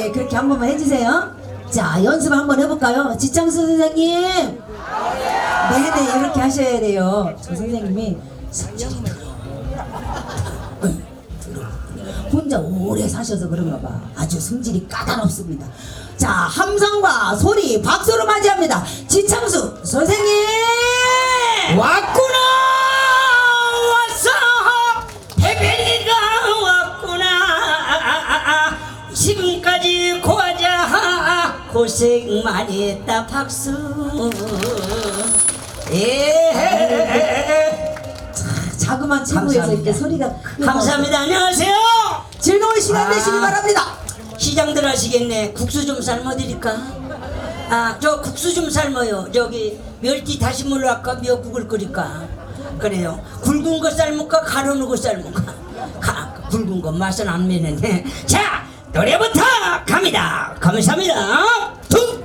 네, 그렇게 한 번만 해주세요. 자, 연습 한번 해볼까요? 지창수 선생님. 네네, 이렇게 하셔야 돼요. 저 선생님이. 혼자 오래 사셔서 그런가 봐. 아주 성질이 까다롭습니다. 자, 함성과 소리, 박수로 맞이합니다. 지창수 선생님! 왔구 지금까지 고하자. 고생 많이 했다 박수. 예. 자그만 체구에서. 이렇게 소리가 크게 감사합니다. 안녕하세요. 즐거운 시간 아. 되시기 바랍니다. 시장들 하시겠네. 국수 좀 삶아드릴까? 아 저 국수 좀 삶아요. 저기 멸치 다시 물로 할까? 미역국을 끓일까? 그래요. 굵은 거 삶을까? 가루는 거 삶을까? 가, 굵은 거 맛은 안 매는데. 자 노래부터 갑니다. 감사합니다. 두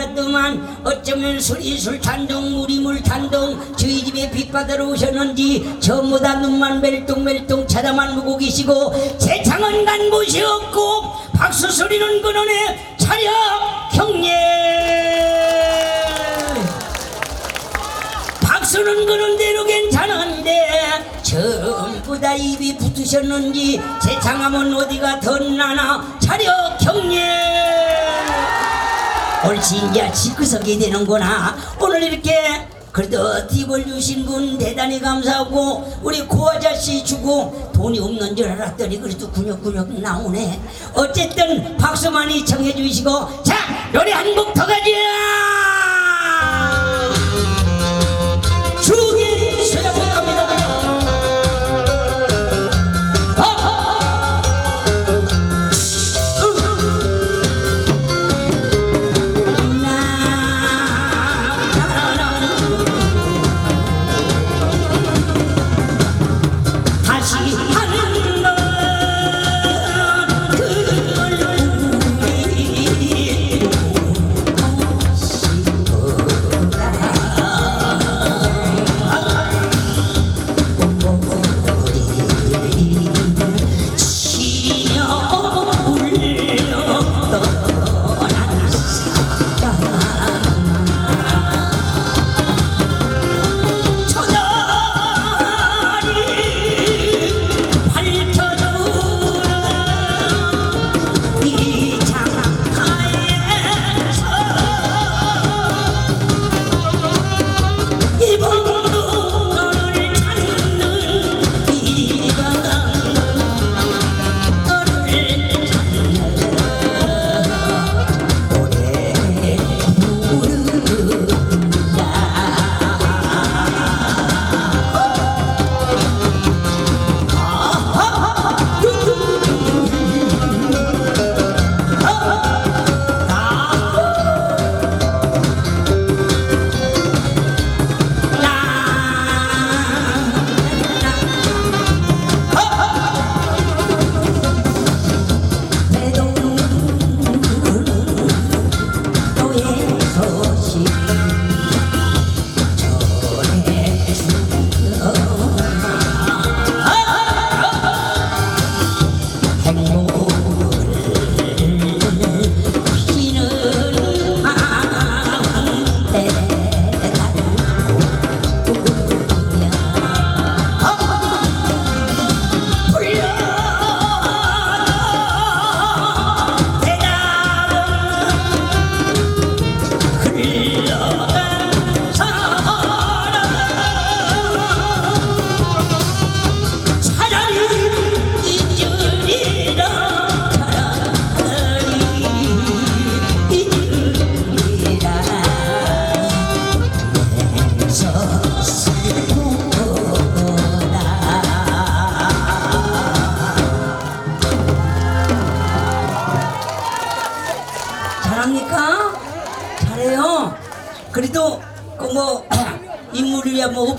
알았더만 어쩌면 수리술 찬동 무리물 찬동 저희 집에 빛받으러 오셨는지 전부 다 눈만 멜똥멜똥 쳐다만 보고 계시고 세창은 간 곳이 없고 박수 소리는 그러네 차려 형님. 박수는 그런 대로 괜찮은데 전부 다 입이 붙으셨는지 제 장함은 어디가 덧나나 차려 경례 옳지 이제 지구석이 되는구나. 오늘 이렇게 그래도 팁을 주신 분 대단히 감사하고 우리 고 아저씨 주고 돈이 없는 줄 알았더니 그래도 근육근육 나오네. 어쨌든 박수 많이 청해 주시고 자 노래 한 곡 더 가자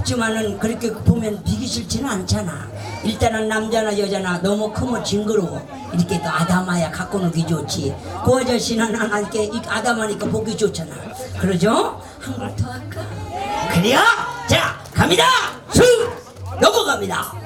없지만은 그렇게 보면 비기 싫지는 않잖아. 일단은 남자나 여자나 너무 크면 징그러워. 이렇게 또 아담아야 갖고 놀기 좋지. 그 아저씨는 안 할게 이 아담하니까 보기 좋잖아. 그러죠? 한 번 더 할까? 그래요? 자 갑니다. 수 넘어갑니다.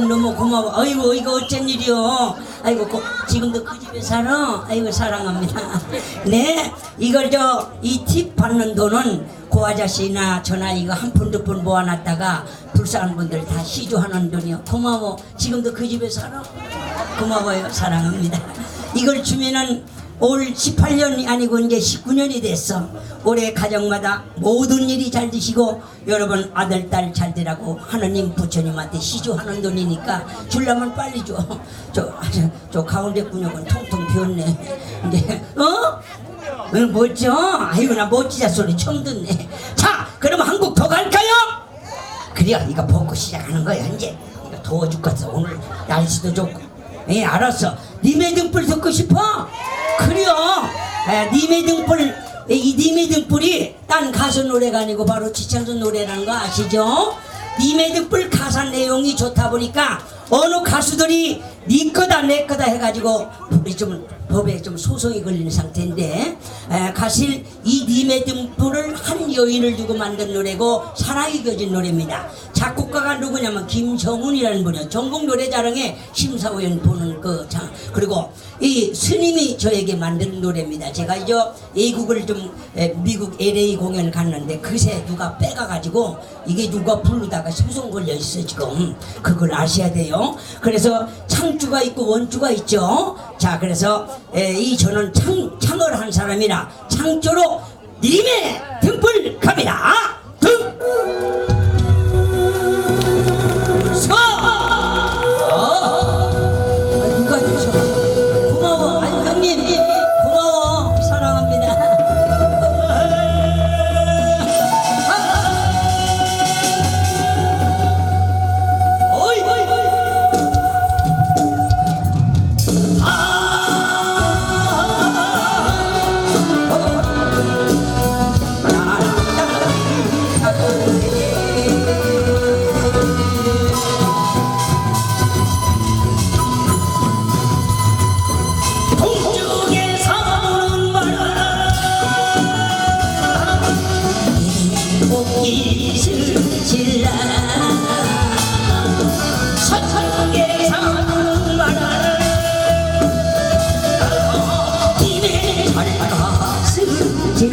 분 너무 고마워. 아이고 이거 어쩐 일이요 아이고 고, 지금도 그 집에 살아? 아이고 사랑합니다. 네 이걸 저 이 팁 받는 돈은 고 아저씨나 저나 이거 한 푼 두 푼 모아놨다가 불쌍한 분들 다 시주하는 돈이요. 고마워. 지금도 그 집에 살아? 고마워요. 사랑합니다. 이걸 주면은 올 18년이 아니고 이제 19년이 됐어 올해 가정마다 모든 일이 잘 되시고 여러분 아들 딸 잘 되라고 하느님 부처님한테 시주하는 돈이니까 줄라면 빨리 줘. 저, 저, 저 가운데 근육은 통통 비었네. 이제 어? 응, 멋져? 아이고 나 멋지자 소리 처음 듣네. 자, 그럼 한곡더 갈까요? 그래요 이거 벗고 시작하는 거야 이제 이거 더워 죽겠어 오늘 날씨도 좋고 예 알았어 님의 등불 듣고 싶어? 그래요 에, 님의 등불 에, 이 님의 등불이 딴 가수 노래가 아니고 바로 지창수 노래라는 거 아시죠? 님의 등불 가사 내용이 좋다 보니까 어느 가수들이 니 거다 내 거다 해가지고 우리 좀 법에 좀 소송이 걸리는 상태인데 에, 사실 이 님의 등불을 한 여인을 두고 만든 노래고 사랑이 겨진 노래입니다. 작곡가가 누구냐면 김정훈이라는 분이요. 전국 노래자랑에 심사위원 보는 그 장. 그리고 이 스님이 저에게 만든 노래입니다. 제가 이제 외국을 좀 에, 미국 LA 공연을 갔는데 그새 누가 빼가가지고 이게 누가 부르다가 소송 걸려 있어 지금 그걸 아셔야 돼요. 그래서 창주가 있고 원주가 있죠. 자 그래서 에, 이 저는 창 창을 한 사람이라 창조로 님의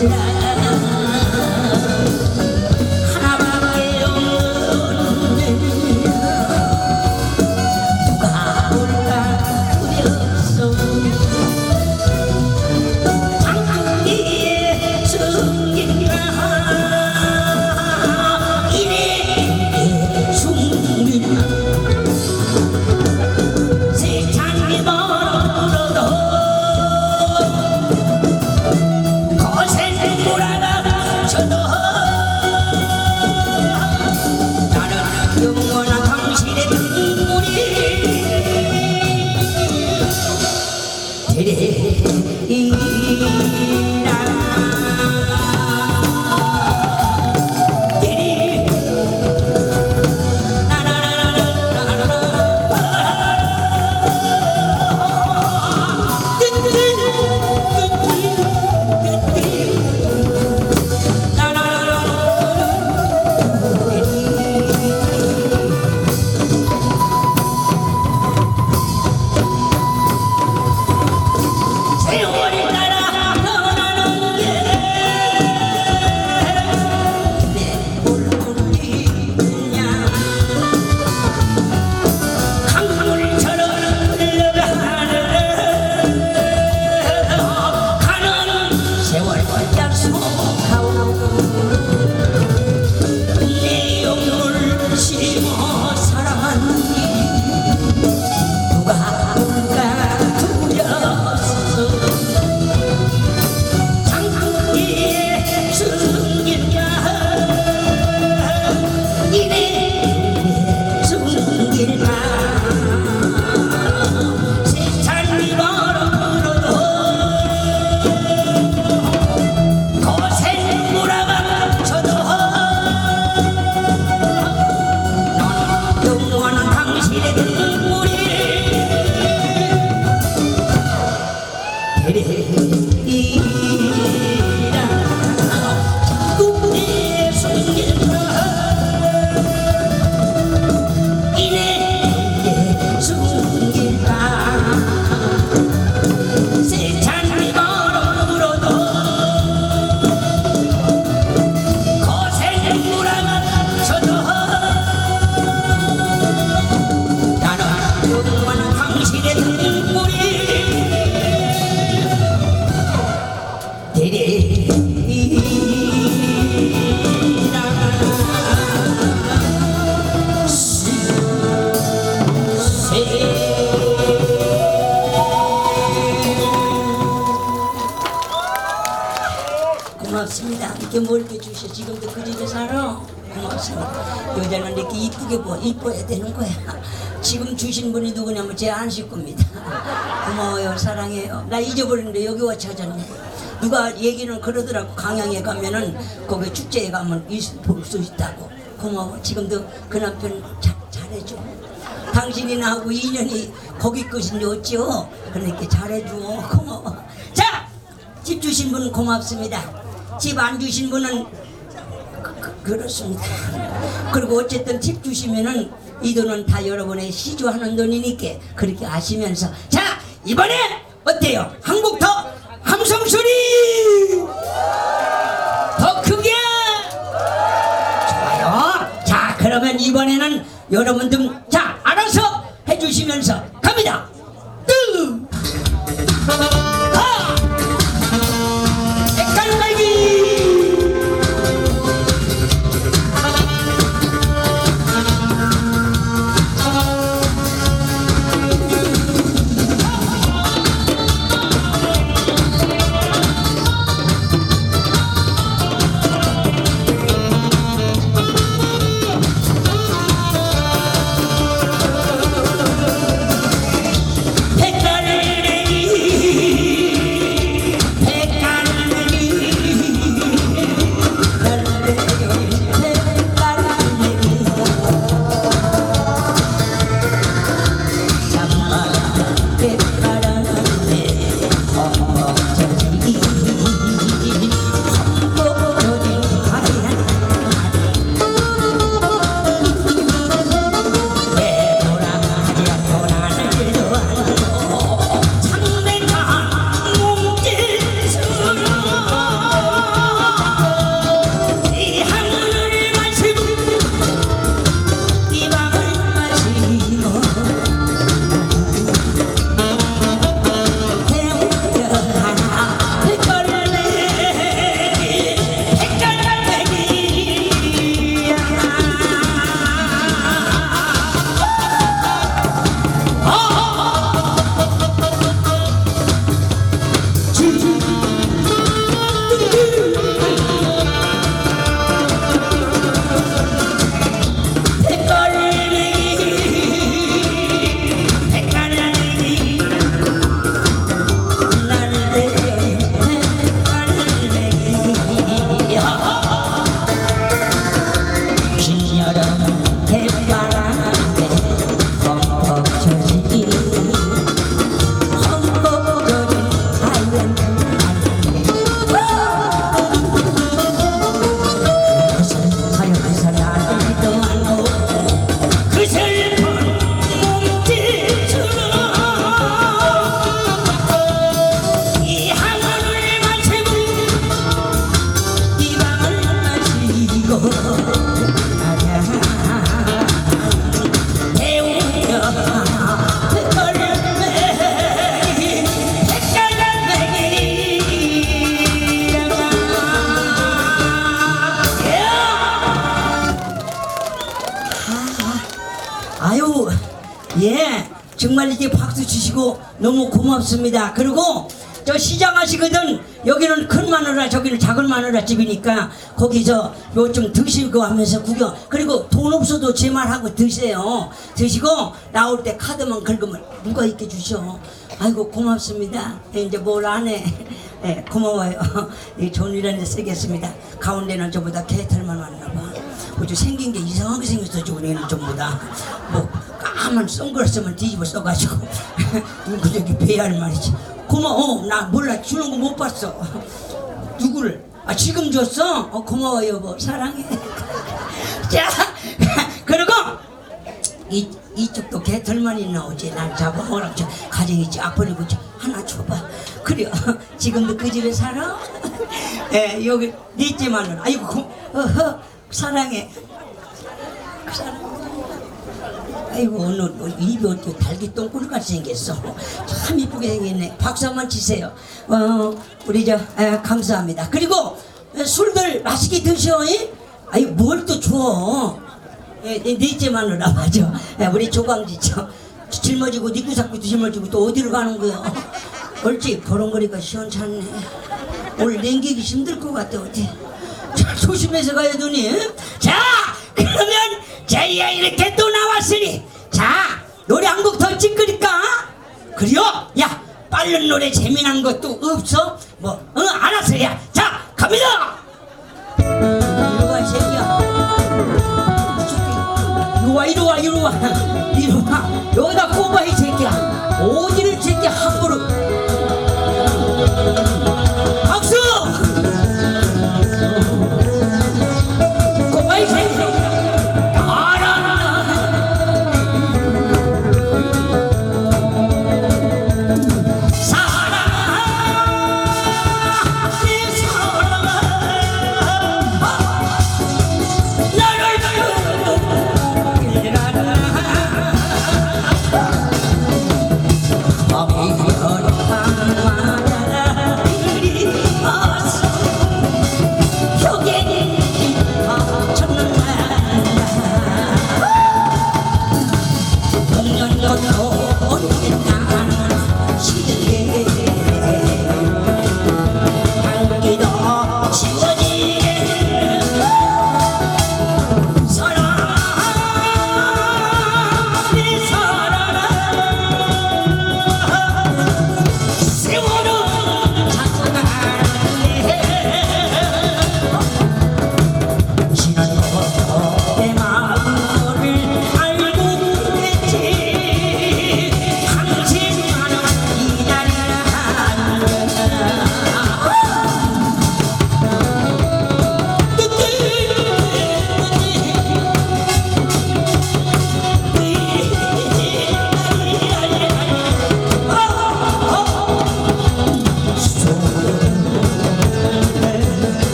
Yeah. 이렇게 이쁘게 보, 이뻐야 되는 거야. 지금 주신 분이 누구냐면 제 안식구입니다. 고마워요. 사랑해요. 나 잊어버렸는데 여기 와 찾았네. 누가 얘기는 그러더라고. 강양에 가면은 거기 축제에 가면 볼 수 있다고. 고마워. 지금도 그 남편 잘, 잘해줘. 당신이 나하고 인연이 거기 것인지 어찌요? 그러니까 잘해줘. 고마워. 자! 집 주신 분 고맙습니다. 집 안 주신 분은 그, 그렇습니다. 그리고 어쨌든 집 주시면은 이 돈은 다 여러분의 시주하는 돈이니까 그렇게 아시면서 자 이번에 어때요? 한국 더 함성 소리 더 크게 좋아요. 자 그러면 이번에는 여러분들 자 알아서 해주시면서 고맙습니다. 그리고 저 시장 하시거든 여기는 큰 마누라 저기는 작은 마누라 집이니까 거기서 요 좀 드시고 하면서 구경 그리고 돈 없어도 제 말하고 드세요. 드시고 나올 때 카드만 긁으면 누가 있게 주셔. 아이고 고맙습니다. 예, 이제 뭘 안해 예, 고마워요. 이 존이라는 데 쓰겠습니다. 가운데는 저보다 개털만 왔나 봐 어째 생긴 게 이상하게 생겼어 저번에는 전부 다뭐 까만 선글라스만 뒤집어 써가지고. 누구 저기 배알 말이지. 고마워. 나 몰라. 주는 거 못 봤어. 누구를? 아 지금 줬어? 어 고마워 여보. 사랑해. 자 그리고 이 이쪽도 개털만 있나 어제 날 잡아오라 저 가정이 쫙 버리고 저 하나 줘봐. 그래. 지금도 그 집에 살아? 예 여기 넷째 마누라 아이고 고, 어허 사랑해. 사랑해 아이고 오늘 뭐 입이 어떻게 달기 똥꾸리 같이 생겼어. 참 이쁘게 생겼네. 박수 한번 치세요. 어 우리 저 에, 감사합니다. 그리고 에, 술들 맛있게 드셔 이? 아이 뭘 또 줘? 예, 예, 넷째 마누라 맞아. 예, 우리 조광지 저 짊어지고 니구 잡고 짊어지고 또 어디로 가는 거야? 옳지 버렁거리가 시원찮네. 오늘 냉기기 힘들 것 같아 어디? 자, 조심해서 가야 되니 자 그러면 저희가 이렇게 또 나왔으니 자 노래 한 곡 더 찍으니까? 그래요? 야 빠른 노래 재미난 것도 없어? 뭐 응 알았어 야자 갑니다! 이리 와 새끼야. 이리 와 이리 와 이리 와. 이리 와. 여기다 꼽아 이 새끼야. 오지를 새끼 함부로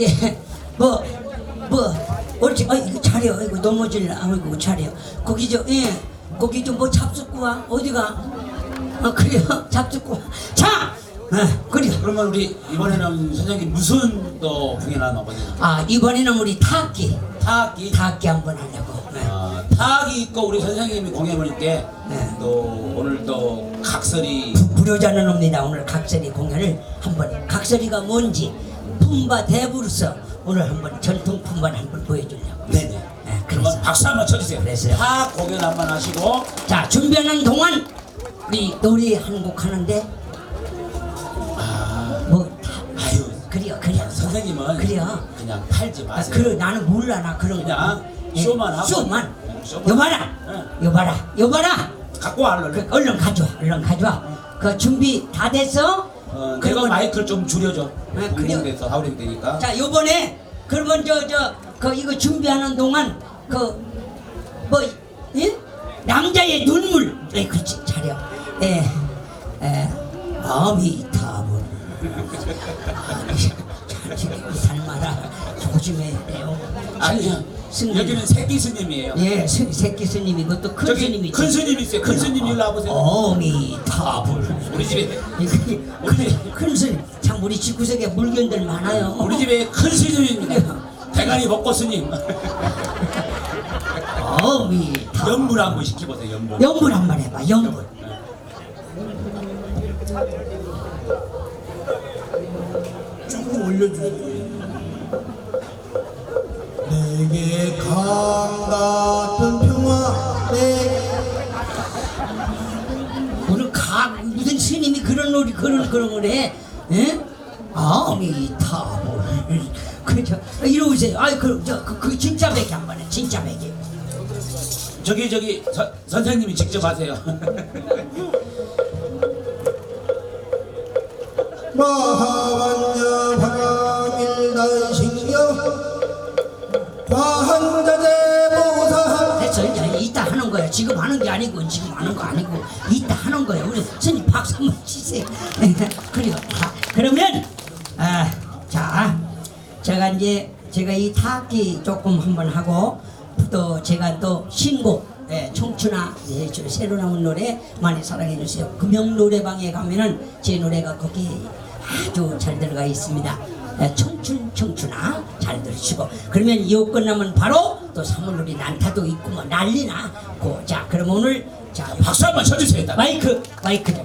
저기 뭐뭐 옳지, 어 이거 차려, 이거 넘어질라, 아이고 차려. 거기 저 예, 거기 좀 뭐 잡숫고 와 어디가? 아 그래요, 잡숫고. 와. 자, 아 그래요. 그러면 우리 이번에는 선생님 무슨 또 공연하는 거죠? 아 이번에는 우리 타악기, 타악기. 타악기 한번 하려고. 네. 아, 타악이 있고 우리 선생님이 공연을 있게 네. 또 오늘 또 각설이 무료자는 옵니다. 오늘 각설이 공연을 한번 각설이가 뭔지 품바 대부로서 오늘 한번 전통 품바를 한번 보여주려고. 네네. 네, 그러면 그래서 박수 한번 쳐주세요. 그랬어요. 타악 공연 한번 하시고 자 준비하는 동안 우리 노래 한곡 하는데 아, 뭐 다, 아유 그래요 그래요 선생님은 그래요. 그냥 팔지 아, 마세요. 그래 나는 몰라 나 그런 그냥 거. 쇼만 하고. 쇼만 네, 쇼만. 여봐라 네. 여봐라 여봐라 갖고 와 얼른. 그, 얼른 가져와 얼른 가져와 그 준비 다 됐어? 어, 내가 그러면- 마이크를 좀 줄여줘. 네, 공공돼서 하울링 되니까. 자 요번에 그러면 저저그 이거 준비하는 동안 그뭐 예? 남자의 눈물 예 그렇지 차려 예, 예 마음이 타물 닮아라 조심해 내요 아니요. 스님. 여기는 새끼 스님이에요. 예 스- 새끼 스님 이것도 큰 저기 스님이지 큰 스님 있어요. 큰 스님 일로 와보세요. 어미타불 우리 집에 큰, 큰 스님 참 우리 집구석에 물건들 많아요 우리 집에 큰 스님입니다. 대가리 먹고 스님. 어미타 연물 한번 시켜보세요. 연물. 연불 한번 해봐 연불 조금 올려주세요. 내게 강 같은 평화 내 오늘 가 무슨 스님이 그런 놀이 그런 그런 걸 해? 예? 아미타불 그저 이러세요. 아이 그저그 그 진짜 베개 한 번에 진짜 베개. 저기 저기 서, 선생님이 직접 하세요. 마하 지금 하는 게 아니고 지금 하는 거 아니고 이따 하는 거야. 우리 스님 박수 한번 치세요. 그래요. 자, 그러면 아 자 제가 이제 제가 이 타악기 조금 한번 하고 또 제가 또 신곡 예, 청춘아 예, 저 새로 나온 노래 많이 사랑해 주세요. 금영 노래방에 가면은 제 노래가 거기 아주 잘 들어가 있습니다. 예, 청춘 청춘아 잘 들으시고 그러면 이거 끝나면 바로 또 사물놀이 난타도 있고 뭐 난리나. 고, 자 그럼 오늘 자 박수 한번 쳐주세요. 마이크 마이크 좀.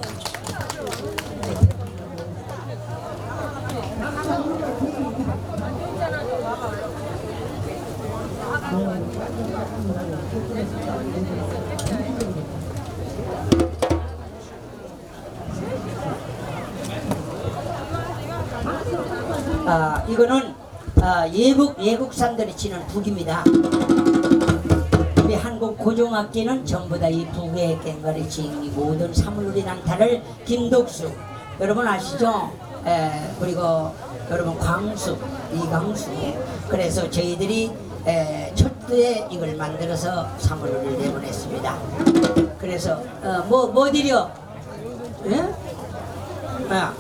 아 이거는 아, 예국 예국산들이 치는 북입니다. 우리 한국 고종악기는 전부 다 이 북의 꽹과리 지이 모든 사물놀이 난타를 김독수 여러분 아시죠? 에, 그리고 여러분 광수 이광수 그래서 저희들이 에, 첫째 이걸 만들어서 사물놀이를 내보냈습니다. 그래서 어, 뭐 뭐들이요? 예? 아,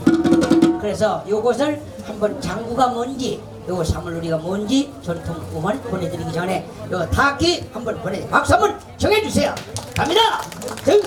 그래서 요것을 한번 장구가 뭔지 요 사물놀이가 뭔지 전통품을 보내드리기 전에 요 타악기 한번 보내 박수 한번 정해주세요 갑니다 등.